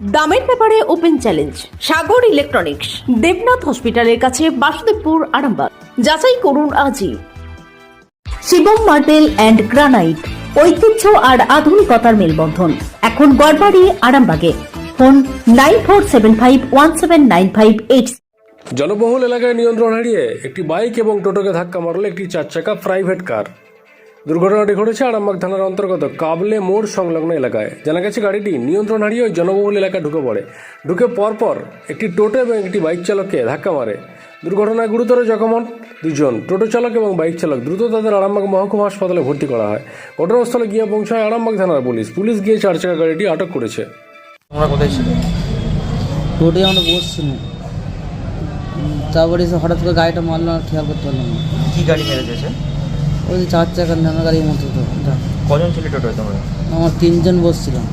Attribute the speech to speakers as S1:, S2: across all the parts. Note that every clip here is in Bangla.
S1: দামের ব্যাপারে open challenge, Sagar electronics, Debnath হসপিটালের কাছে বাসুদেবপুর, আরামবাগ। যাচাই করুন আজই। শিবম মার্টেল অ্যান্ড গ্রানাইট, ঐতিহ্য আর আধুনিকতার মেলবন্ধন। এখন গড়বাড়ি, আরামবাগে। Phone nine four seven five one seven nine five eight.
S2: জনবহুল এলাকায় নিয়ন্ত্রণ হারিয়ে একটি বাইক এবং টোটোকে ধাক্কা মারল একটি চার চাকা প্রাইভেট কার। দুর্ঘটনাটি ঘটেছে আরামবাগ থানার অন্তর্গত কাবলে মোড় সংলগ্ন এলাকায়। জানা গেছে গাড়িটি নিয়ন্ত্রণ হারিয়ে ওই জনবহুল এলাকায় ঢুকে পড়ে। ঢুকে পরপর একটি টোটো এবং একটি বাইক চালককে ধাক্কা মারে। দুর্ঘটনায় গুরুতর জখম হন দুজন। টোটো চালক এবং বাইক চালক দ্রুত তাদের আরামবাগ মহকুমা হাসপাতালে ভর্তি করা হয়। ঘটনাস্থলে গিয়ে পৌঁছায় আরামবাগ থানার পুলিশ। পুলিশ গিয়ে চার চাকা গাড়িটি আটক করেছে।
S3: তোমরা কোথায় ছিলে?
S4: রোডে আমরা বসছিলাম। তারপরে এসে হঠাৎ করে গাড়িটা মারলো আর খেয়াল করতে পারলাম না।
S3: কি গাড়ি মেরেছে
S4: ওই যে চার চাকার নানা গাড়ির মতো তো।
S3: কজন ছিল টোটোয় তোমরা?
S4: আমার তিনজন বসছিলাম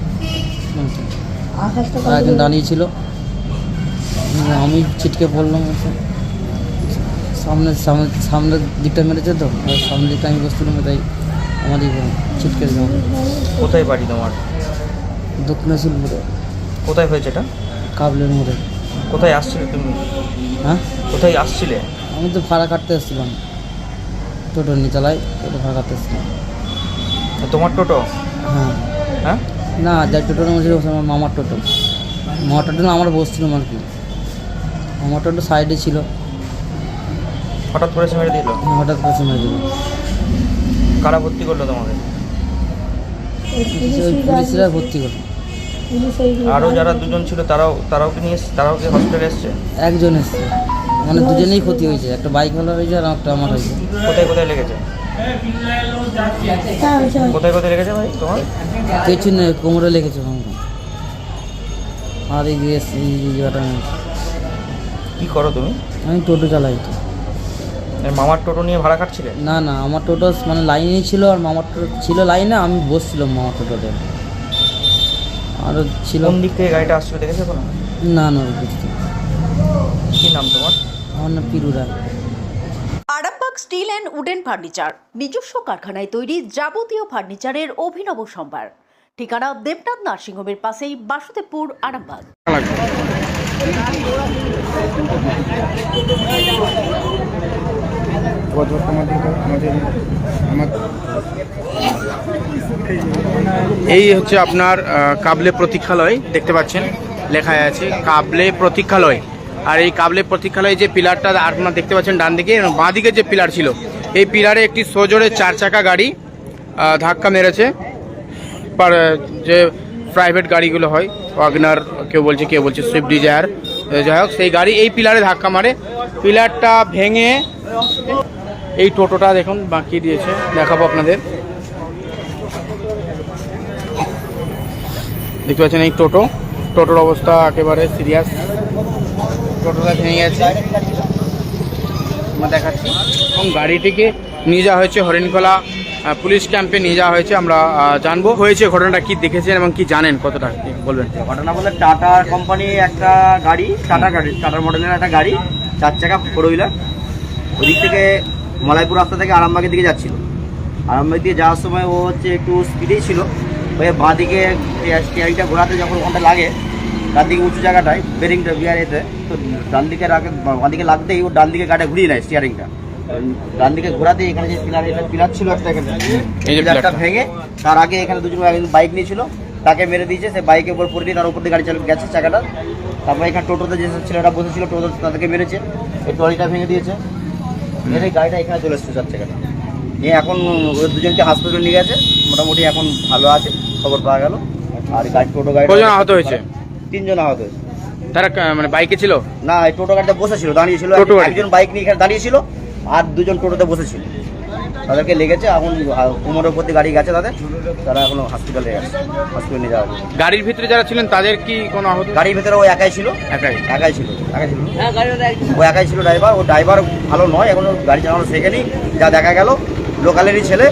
S4: আর একজন দাঁড়িয়ে ছিল। আমি ছিটকে পড়লাম। সামনে সামনে সামনের দিকটা মেরেছে তো সামনের দিকটা আমি বসছিলাম তাই আমারই ছিটকে দিলাম
S3: কোথায় বাড়ি তোমার?
S4: দক্ষিণেশ্বরপুরে
S3: কোথায় হয়েছে এটা?
S4: কাবলের মোড়ে।
S3: কোথায় আসছিলে তুমি?
S4: হ্যাঁ?
S3: কোথায় আসছিলে?
S4: আমি তো ভাড়া কাটতে এসেছিলাম। টোটো নিয়ে চালাই টোটো কাটতে এসেছিলাম
S3: তোমার টোটো?
S4: হ্যাঁ।
S3: হ্যাঁ?
S4: না যার টোটোর মধ্যে বসে আমার মামার টোটো। মামার টোটো না আমার বসছিলাম আর কি? আমার টোটো সাইডে ছিল।
S3: হঠাৎ করে মেরে দিল?
S4: হঠাৎ করে মেরে দিল।
S3: কারা ভর্তি করল তোমাকে?
S4: পুলিশরা ভর্তি করল।
S3: আরও যারা দুজন ছিল তারাও তারাও কি নিয়ে তারাও কি হসপিটালে এসছে?
S4: একজন এসছে। মানে দুজনেই ক্ষতি হয়েছে। একটা বাইক ভালো হয়েছে আর একটা আমার হয়েছে।
S3: কোথায় কোথায় লেগেছে? কোথায় কোথায় লেগেছে ভাই তোমার?
S4: পেছনে কোমরে লেগেছে আর এই জায়গাটা
S3: কি করো তুমি?
S4: আমি টোটো চালাই। তো
S3: মামার টোটো নিয়ে ভাড়া কাটছিলে?
S4: না না আমার টোটো মানে লাইনেই ছিল আর মামার টোটো ছিল লাইনে আমি বসছিলাম মামার টোটোতে। আরও ছিল।
S3: কোন দিক থেকে গাড়িটা আসছিল দেখেছ কোনো?
S4: না না
S3: কি নাম তোমার?
S4: আমার নাম Piru Roy
S1: Arambagh steel and wooden furniture নিজস্ব কারখানায় তৈরি যাবতীয় ফার্নিচারের অভিনব সম্ভার। ঠিকানা দেবনাথ নার্সিংহোমের পাশেই বাসুদেবপুর আরামবাগ।
S5: এই হচ্ছে আপনার আহ, কাবলে প্রতীক্ষালয় দেখতে পাচ্ছেন লেখা আছে কাবলে প্রতীক্ষালয়। আর এই কাবলে প্রতীক্ষালয়ে যে পিলারটা আপনারা দেখতে পাচ্ছেন ডান দিকে বাঁ দিকে যে পিলার ছিল, এই পিলারে একটি সোজোরে চার চাকা গাড়ি ধাক্কা মেরেছে। পার যে প্রাইভেট গাড়িগুলো হয় ওয়াগনার কেউ বলছে কেউ বলছে সুইফট ডিজায়ার যাই হোক, সেই গাড়ি এই পিলারে ধাক্কা মারে। পিলারটা ভেঙে এই টোটোটা দেখুন বাঁকিয়ে দিয়েছে, দেখাবো আপনাদের। দেখতে পাচ্ছেন এই টোটো, টোটোর অবস্থা একেবারে সিরিয়াস টোটোটা ভেঙে গেছে। দেখাচ্ছি। এবং গাড়িটিকে নিয়ে যাওয়া হয়েছে হরিণখোলা পুলিশ ক্যাম্পে নিয়ে যাওয়া হয়েছে। আমরা জানব হয়েছে ঘটনাটা কি দেখেছেন এবং কি জানেন কতটা বলবেন?
S6: ঘটনা বলতে টাটা কোম্পানি একটা গাড়ি, টাটা গাড়ি টাটার মডেলের একটা গাড়ি, চার চাকা ফোর হুইলার। ওদিক থেকে মলাইপুর রাস্তা থেকে আরামবাগের দিকে যাচ্ছিল। আরামবাগ দিয়ে যাওয়ার সময় ও হচ্ছে একটু স্পিডেই ছিল। ওই বাঁ দিকে স্টিয়ারিংটা ঘোরাতে যখন ওখানটা লাগে ডান দিকে উঁচু জায়গাটায় বেরিংটা বিয়ার এতে তো। ডান দিকে রাখে বাঁ দিকে লাগতেই ও ডান দিকে গাড়িটা ঘুরিয়ে নেয় স্টিয়ারিংটা ডান দিকে ঘোরাতেই এখানে যে পিলার এটা পিলার ছিল একটা এখানে। পিলারটা। ভেঙে তার আগে এখানে দুজন একজন বাইক নিয়েছিল তাকে মেরে দিয়েছে সে বাইকের উপর পড়ে তার উপর দিয়ে গাড়ি চালু গেছে চাকাটা। তারপর এখানে টোটোতে যে ছেলেটা বসেছিল টোটো তাদেরকে মেরেছে। এই ট্রলিটা ভেঙে দিয়েছে। মেরে গাড়িটা এখানে চলে এসেছে চার চাকাটা। নিয়ে এখন ওই দুজনকে হাসপাতালে নিয়ে গেছে। মোটামুটি এখন ভালো আছে খবর পাওয়া গেল। আর গাড়ি টোটো গাড়ি
S5: আহত হয়েছে?
S6: তিনজন আহত হয়েছে।
S5: তারা মানে বাইকে ছিল?
S6: না এই টোটো গাড়িটা বসেছিল দাঁড়িয়েছিল। একজন বাইক নিয়ে এখানে দাঁড়িয়েছিল আর দুজন টোটোতে বসেছিল। তাদেরকে লেগেছে এখন কোমরের দিয়ে গাড়ি গেছে তাদের। তারা এখন হসপিটালে গেছে হসপিটালে নিয়ে যাওয়া
S5: গাড়ির ভিতরে যারা ছিলেন তাদের কি কোনো আহত?
S6: গাড়ির ভেতরে ও একাই ছিল।
S5: একাই।
S6: একাই ছিল একাই ছিল। ও একাই ছিল ড্রাইভার ও ড্রাইভার ভালো নয় এখনও গাড়ি চালানো শেখেনি। যা দেখা গেল লোকালেরই ছেলে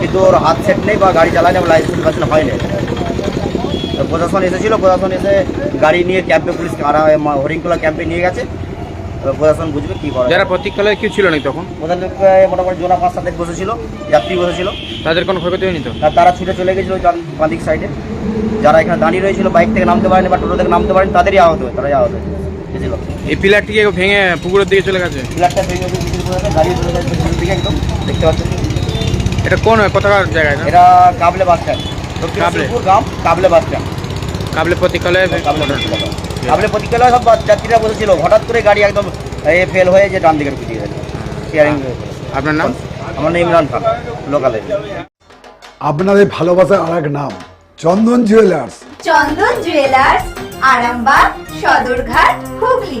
S6: কিন্তু ওর হাত সেট নেই বা গাড়ি চালায় না লাইসেন্স ফাইসেন্স হয়নি। তো প্রশাসন এসেছিল প্রশাসন এসে গাড়ি নিয়ে ক্যাম্পে পুলিশ আর হরিংকোলা ক্যাম্পে নিয়ে গেছে। প্রশাসন বুঝবে কি করা
S5: যারা প্রতীক্ষালয়ে কেউ ছিল নাকি তখন?
S6: লোক, মোটামুটি জোনা পাঁচ সাত বসেছিল যাত্রী বসেছিল।
S5: তাদের কোনো ক্ষয়ক্ষতি হয়নি তো?
S6: তারা ছুটে চলে গেছিল বাঁদিক সাইডে। যারা এখানে দাঁড়িয়ে রয়েছিল বাইক থেকে নামতে পারেনি বা টোটো থেকে নামতে পারেনি তাদেরই আহত হয় তারাই আহত হয়েছিল
S5: এই পিলারটিকে ভেঙে পুকুরের দিকে চলে গেছে?
S6: ফ্ল্যাটটা ভেঙে দাঁড়িয়ে চলে গেছে দিকে একদম দেখতে পাচ্ছেন।
S5: এটা কোন কোথাকার জায়গায়
S6: এটা কাবলে বাস স্ট্যান্ড।
S5: কাবলে?
S6: গ্রাম কাবলে বাস স্ট্যান্ড
S5: কাবলে
S6: প্রতিকালয় সব যাত্রীরা বসেছিল। হঠাৎ করে গাড়ি একদম এ ফেল হয়ে যে ডান দিকে ঢুকে দিয়ে
S5: আপনার নাম?
S6: আমার নাম ইমরান খান লোকালে
S7: আপনাদের ভালোবাসার আর এক নাম Chandan jewellers
S8: Chandan jewellers Arambagh Sadarghat Hooghly.